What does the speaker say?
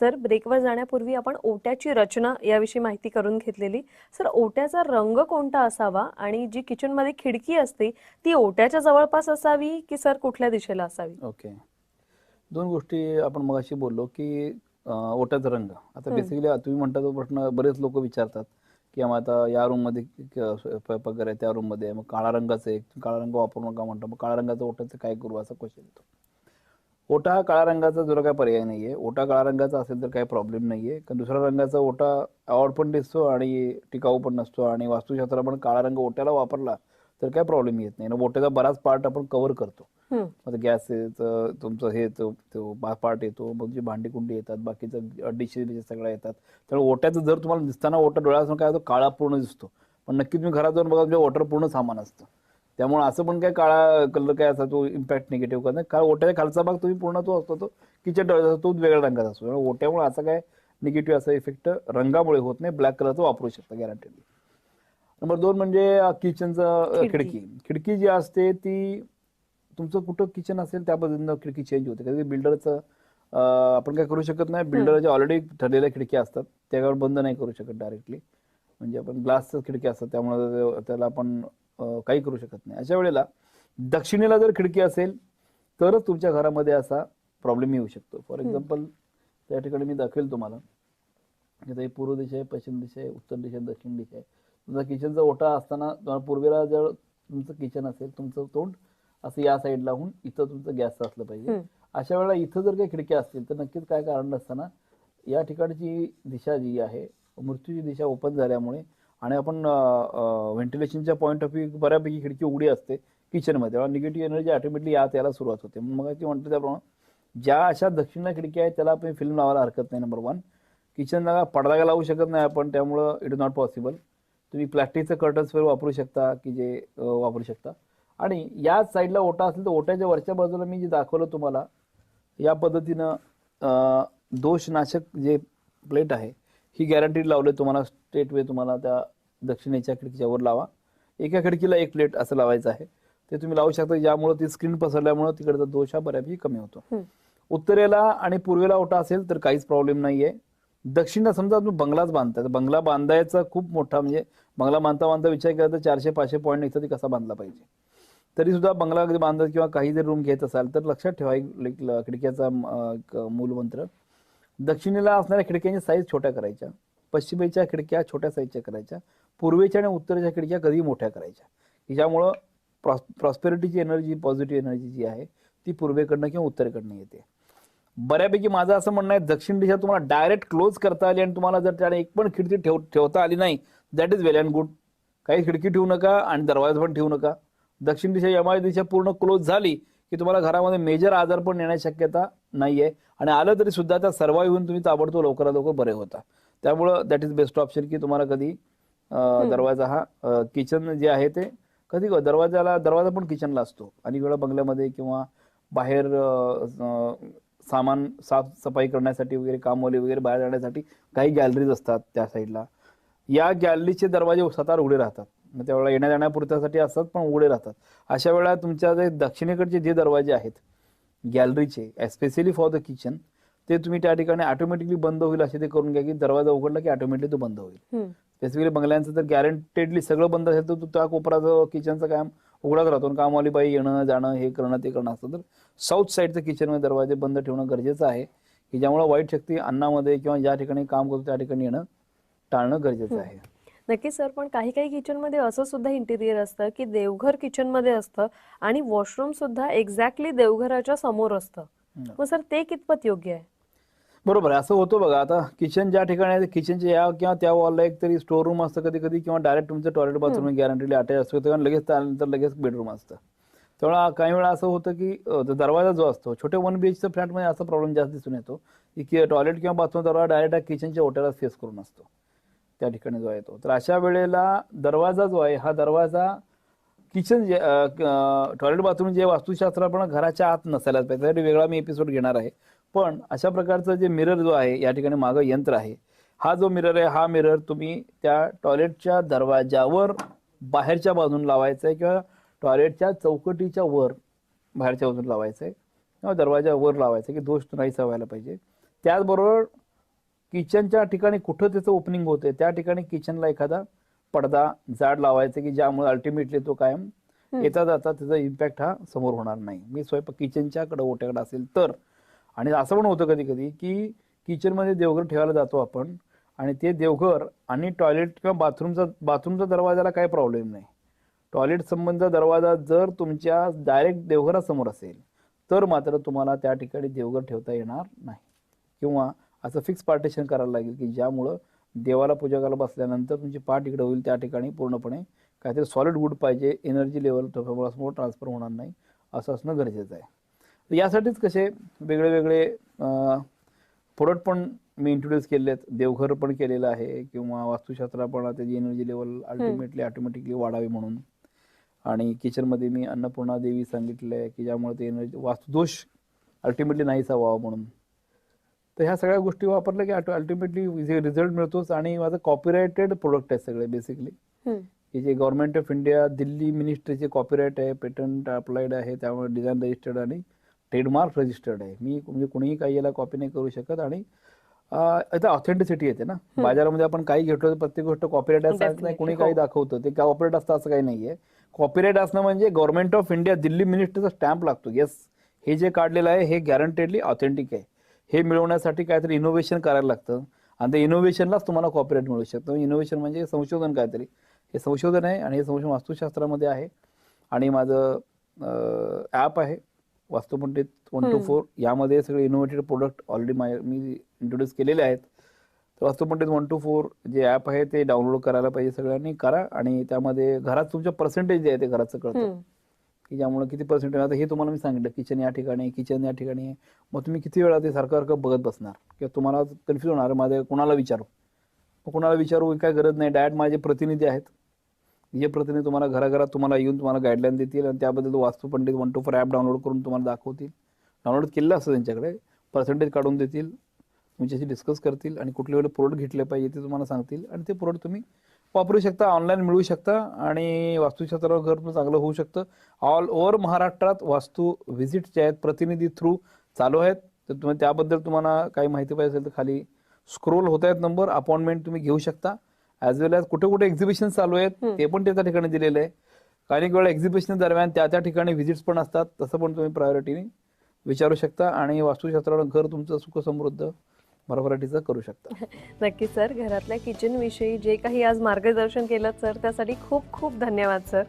Sir ब्रेकवर जाण्यापूर्वी आपण ओट्याची रचना याविषयी माहिती करून घेतलेली. सर ओट्याचा रंग कोणता असावा आणि जी किचनमध्ये खिडकी असते ती ओट्याच्या जवळपास असावी की सर कुठल्या दिशेला असावी? ओके. दोन गोष्टी आपण मगाशी बोललो की अं, ओट्याचा रंग. आता. बेसिकली तुम्ही म्हणता तो प्रश्न बरेच लोक विचारतात की आम्ही आता या रूममध्ये क- स्वयंपाक आहे त्या रूममध्ये आहे. मग काळा रंगाचं आहे काळा रंग वापरू नका म्हणतो मग काळा रंगाचं ओट्याचं काय करू? असा क्वेश्चन येतो. ओटा हा काळा रंगाचा जरा काय पर्याय नाहीये. ओटा काळा रंगाचा असेल तर काही प्रॉब्लेम नाहीये. कारण दुसऱ्या रंगाचा ओटा आवड पण दिसतो आणि टिकाऊ पण नसतो आणि वास्तुशास्त्र पण काळा रंग ओट्याला वापरला तर काय प्रॉब्लेम येत नाही. आणि ओट्याचा बराच पार्ट आपण कव्हर करतो. आता गॅस तुमचं हे तो तो पार्ट येतो मग जी भांडी कुंडी येतात बाकीचं डिशेस बिशेस सगळ्या येतात. त्यामुळे ओट्याचं जर तुम्हाला दिसताना ओटा डोळ्यासमोर काय होतो काळा पूर्ण दिसतो. पण नक्की तुम्ही घरात जाऊन बघा तुमच्या ओटर पूर्ण सामान असतं. त्यामुळे असं पण काय काळा कलर काय असा तो इम्पॅक्ट निगेटिव्ह करत नाही. कारण ओट्याच्या खालचा भाग तुम्ही पूर्ण तो असतो तो किचन तो वेगळ्या रंगाचा असतो. ओट्यामुळे असा काय निगेटिव्ह असा इफेक्ट रंगामुळे होत नाही. ब्लॅक कलरचा वापरू शकता गॅरंटेडली नंबर दोन म्हणजे किचनचं खिडकी. खिडकी. जी असते ती तुमचं कुठं किचन असेल त्या पद्धतीनं खिडकी चेंज होते. कधी बिल्डरचं आपण काय करू शकत नाही. बिल्डरच्या ऑलरेडी ठरलेल्या खिडक्या असतात. त्यावर बंद नाही करू शकत डायरेक्टली म्हणजे आपण ग्लासच्या खिडकी असतात. त्यामुळे त्याला आपण काही करू शकत नाही. अशा वेळेला दक्षिणेला जर खिडकी असेल तरच तुमच्या घरामध्ये असा प्रॉब्लेम येऊ शकतो. फॉर. एक्झाम्पल त्या ठिकाणी मी दाखवेल तुम्हाला. ही पूर्व दिशा आहे पश्चिम दिशा आहे उत्तर दिशा आहे दक्षिण दिशा आहे. तुमचा किचनचा ओटा असताना तुम्हाला पूर्वेला जर तुमचं किचन असेल तुमचं तोंड असं या साईडला होऊन इथं तुमचं गॅस असलं पाहिजे. अशा वेळेला इथं जर काही खिडक्या असतील तर नक्कीच काय कारण नसताना या ठिकाणची दिशा जी आहे मृत्यूची दिशा ओपन झाल्यामुळे आणि आपण व्हेंटिलेशनच्या पॉईंट ऑफ व्ह्यू बऱ्यापैकी खिडकी उघडी असते किचनमध्ये तेव्हा निगेटिव्ह एनर्जी ऑटोमॅटिकली यात यायला सुरुवात होते. मग ती म्हणतो त्याप्रमाणे ज्या अशा दक्षिणा खिडक्या आहेत त्याला आपण फिल्म लावायला हरकत नाही नंबर वन किचनला पडदा लावू शकत नाही आपण त्यामुळं इट इज नॉट पॉसिबल तुम्ही प्लॅस्टिकचं कर्टन्स वगैरे वापरू शकता की जे वापरू शकता. आणि याच साईडला ओटा असेल तर ओट्याच्या वरच्या बाजूला मी जे दाखवलं तुम्हाला या पद्धतीनं दोषनाशक जे प्लेट आहे ही गॅरंटीड लावले तुम्हाला स्टेट वे तुम्हाला त्या दक्षिणेच्या खिडकीच्या वर लावा. एका खिडकीला एक प्लेट असं लावायचं आहे. ते तुम्ही लावू शकता. ज्यामुळे ती स्क्रीन पसरल्यामुळे तिकडचा दोष हा बऱ्यापैकी कमी होतो. उत्तरेला आणि पूर्वेला ओटा असेल तर काहीच प्रॉब्लेम नाहीये. दक्षिणला समजा तुम्ही बंगलाच बांधताय. बंगला बांधायचा खूप मोठा म्हणजे बंगला बांधता बांधता विचार केला तर चारशे पाचशे पॉईंट इथं ती कसा बांधला पाहिजे? तरी सुद्धा बंगला बांधत किंवा काही जर रूम घेत असाल तर लक्षात ठेवा एक खिडक्याचा मूलमंत्र. दक्षिणेला असणाऱ्या खिडक्यांची साईज छोट्या करायच्या. पश्चिमेच्या खिडक्या छोट्या साईजच्या करायच्या. पूर्वेच्या आणि उत्तरेच्या खिडक्या कधी मोठ्या करायच्या. की ज्यामुळं प्रॉस्पेरिटीची एनर्जी पॉझिटिव्ह एनर्जी जी आहे ती पूर्वेकडनं किंवा उत्तरेकडनं येते. बऱ्यापैकी माझं असं म्हणणं आहे दक्षिण दिशा तुम्हाला डायरेक्ट क्लोज करता आली आणि तुम्हाला जर त्याने एक पण खिडकी ठेव ठेवता आली नाही that is well and good काही खिडकी ठेवू नका आणि दरवाजा पण ठेवू नका. दक्षिण दिशा यमाई दिशा पूर्ण क्लोज झाली की तुम्हाला घरामध्ये मेजर आजार पण येण्याची शक्यता नाही आहे आणि आलं तरी सुद्धा त्या सर्वाईव्ह होऊन तुम्ही ताबडतोब लवकरात लवकर बरे होता. त्यामुळं दॅट इज बेस्ट ऑप्शन की तुम्हाला कधी दरवाजा हा किचन जे आहे ते कधी दरवाजाला दरवाजा पण किचनला असतो. आणि वेळा बंगल्यामध्ये किंवा बाहेर सामान साफसफाई करण्यासाठी वगैरे कामवाली वगैरे बाहेर जाण्यासाठी काही गॅलरीज असतात त्या साईडला या गॅलरीचे दरवाजे सतार उघडे राहतात. मग त्यावेळेला येण्या जाण्यापुरत्यासाठी असतात पण उघडे राहतात. अशा वेळेला तुमच्या जे दक्षिणेकडचे जे दरवाजे आहेत गॅलरीचे स्पेशली फॉर द किचन ते तुम्ही त्या ठिकाणी ऑटोमॅटिकली बंद होईल असे ते करून घ्या की दरवाजा उघडला की ऑटोमॅटिकली तो बंद होईल. स्पेसिफिकली बंगल्यांचं तर गॅरंटेडली सगळं बंद असेल तर तो त्या कोपराचं किचनचं काम उघडाच राहतो आणि कामवाली बाई येणं जाणं हे करणं ते करणं असतं. तर साऊथ साईडचं किचनमध्ये दरवाजे बंद ठेवणं गरजेचं आहे. की ज्यामुळे वाईट शक्ती अन्नामध्ये किंवा ज्या ठिकाणी काम करतो त्या ठिकाणी येणं टाळणं गरजेचं आहे. नक्की सर पण काही काही किचनमध्ये असं सुद्धा इंटिरियर असतं की देवघर किचनमध्ये असतं आणि वॉशरूम सुद्धा एक्झॅक्टली देवघराच्या समोर असतं. मग सर ते कितपत योग्य आहे? बरोबर आहे. असं होतं बघा. आता किचन ज्या ठिकाणी आहे किचनच्या या किंवा त्या वॉलला एक तरी स्टोर रूम असतं कधी कधी किंवा डायरेक्ट तुमचं टॉयलेट बाथरूम गॅरंटीली अटॅच असतं. तेव्हा लगेच त्यानंतर लगेच बेडरूम असतं. त्यामुळे काही वेळा असं होतं की दरवाजा जो असतो छोट्या वन बी एचच्या फ्लॅटमध्ये असा प्रॉब्लेम जास्त दिसून येतो की टॉयलेट किंवा बाथरूम दरवाजा डायरेक्ट किचनच्या ओट्याला फेस करून असतो. त्या ठिकाणी जो आहे तो. तर अशा वेळेला दरवाजा जो आहे हा दरवाजा किचन जे टॉयलेट बाथरूम जे वास्तुशास्त्र आपण घराच्या आत नसायलाच पाहिजे. त्यासाठी वेगळा मी एपिसोड घेणार आहे. पण अशा प्रकारचं जे मिरर जो आहे या ठिकाणी मागं यंत्र आहे. हा जो मिरर आहे हा मिरर तुम्ही त्या टॉयलेटच्या दरवाजावर बाहेरच्या बाजून लावायचा आहे किंवा टॉयलेटच्या चौकटीच्या वर बाहेरच्या बाजून लावायचं आहे किंवा दरवाजावर लावायचं की दोष नाहीसा व्हायला पाहिजे. त्याचबरोबर किचनच्या ठिकाणी कुठं त्याचं ओपनिंग होतंय त्या ठिकाणी किचनला एखादा पडदा जाड लावायचा की ज्यामुळे अल्टिमेटली तो कायम. येता जाता त्याचा इम्पॅक्ट हा समोर होणार नाही. मी स्वयंपाक किचनच्या कडे ओट्याकडे असेल तर आणि असं पण होतं कधी कधी की किचनमध्ये देवघर ठेवायला जातो आपण आणि ते देवघर आणि टॉयलेट किंवा बाथरूमचा बाथरूमचा दरवाजाला काही प्रॉब्लेम नाही. टॉयलेट संबंध दरवाजा जर तुमच्या डायरेक्ट देवघरासमोर असेल तर मात्र तुम्हाला त्या ठिकाणी देवघर ठेवता येणार नाही. किंवा असं फिक्स पार्टिशन करायला लागेल की ज्यामुळं देवाला पूजा करायला बसल्यानंतर तुमची पाठ इकडे होईल त्या ठिकाणी पूर्णपणे काहीतरी सॉलिड वूड पाहिजे एनर्जी लेवल समोर ट्रान्सफर होणार नाही असं असणं गरजेचं आहे. तर यासाठीच कसे वेगळे वेगळे प्रोडक्ट पण मी इंट्रोड्यूस केले आहेत देवघर पण केलेलं आहे किंवा वास्तुशास्त्र पण त्याची एनर्जी लेवल अल्टिमेटली ऑटोमॅटिकली वाढावी म्हणून. आणि किचनमध्ये मी अन्नपूर्णा देवी सांगितलं आहे की ज्यामुळे ते एनर्जी वास्तुदोष अल्टिमेटली नाहीसा व्हावा म्हणून. तर ह्या सगळ्या गोष्टी वापरल्या की अल्टिमेटली रिझल्ट मिळतोच आणि माझं कॉपीरायटेड प्रोडक्ट आहे सगळे बेसिकली. की जे गव्हर्नमेंट ऑफ इंडिया दिल्ली मिनिस्ट्रीचे कॉपीराईट आहे पेटंट अप्लाइड आहे त्यामुळे डिझाईन रजिस्टर्ड आणि ट्रेडमार्क रजिस्टर्ड आहे. मी म्हणजे कुणीही काही याला कॉपी नाही करू शकत आणि इथं ऑथेंटिसिटी येते ना. बाजारामध्ये आपण काही घेतलं तर प्रत्येक गोष्ट कॉपीराईट असं नाही कुणी हो. काही दाखवतं. ते कॉपीराईट असतं असं काही नाहीये. कॉपीराईट असणं म्हणजे गव्हर्नमेंट ऑफ इंडिया दिल्ली मिनिस्ट्रीचा स्टॅम्प लागतो. येस हे जे काढलेलं आहे हे गॅरंटेडली ऑथेंटिक आहे. हे मिळवण्यासाठी काहीतरी इनोव्हेशन करायला लागतं. आणि त्या इनोव्हेशनलाच तुम्हाला कॉपीराईट मिळू शकतं. इनोव्हेशन म्हणजे संशोधन काहीतरी. हे संशोधन आहे आणि हे संशोधन वास्तुशास्त्रामध्ये आहे. आणि माझं ॲप आहे. वास्तुपंडित वन टू. फोर यामध्ये सगळे इनोव्हेटेड प्रोडक्ट ऑलरेडी माय मी इंट्रोड्यूस केलेले आहेत तर वास्तुपंडित वन टू फोर जे ॲप आहे ते डाउनलोड करायला पाहिजे सगळ्यांनी करा आणि त्यामध्ये घरात तुमचं पर्सेंटेज जे आहे ते घराचं कळतं. की ज्यामुळे किती पर्सेंटेज आता हे तुम्हाला मी सांगितलं किचन या ठिकाणी किचन या ठिकाणी. मग तुम्ही किती वेळा ते सारखं सारखं बघत बसणार किंवा तुम्हाला कन्फ्युज होणार माझे कोणाला विचारू मग कोणाला विचारू काय गरज नाही डायरेक्ट माझे प्रतिनिधी आहेत जे प्रतिनिधी तुम्हाला घराघरात तुम्हाला येऊन तुम्हाला गाईडलाईन देतील आणि त्याबद्दल Vastu Pandit one two four app download करून तुम्हाला दाखवतील. डाउनलोड केलेलं असतं त्यांच्याकडे पर्सेंटेज काढून देतील तुमच्याशी डिस्कस करतील आणि कुठले वेळेला प्रोडक्ट घेतले पाहिजे ते तुम्हाला सांगतील आणि ते प्रोडक्ट तुम्ही वापरू शकता ऑनलाईन मिळवू शकता आणि वास्तुशास्त्रावर घर पण चांगलं होऊ शकतं. ऑल ओव्हर महाराष्ट्रात वास्तू व्हिजिट जे आहेत प्रतिनिधी थ्रू चालू आहेत. तर तुम्ही त्याबद्दल तुम्हाला काही माहिती पाहिजे असेल तर खाली स्क्रोल होत आहेत नंबर अपॉइंटमेंट तुम्ही घेऊ शकता. ॲज वेल एज कुठे कुठे एक्झिबिशन चालू आहेत. ते पण त्या ठिकाणी दिलेलं आहे. काही वेळा एक्झिबिशन दरम्यान त्या त्या ठिकाणी व्हिजिट्स पण असतात तसं पण तुम्ही प्रायोरिटीने विचारू शकता आणि वास्तुशास्त्रावर घर तुमचं सुख समृद्ध भरभराटीचं करू शकता. नक्की सर घरातल्या किचन विषयी जे काही आज मार्गदर्शन केलं सर त्यासाठी खूप खूप धन्यवाद सर.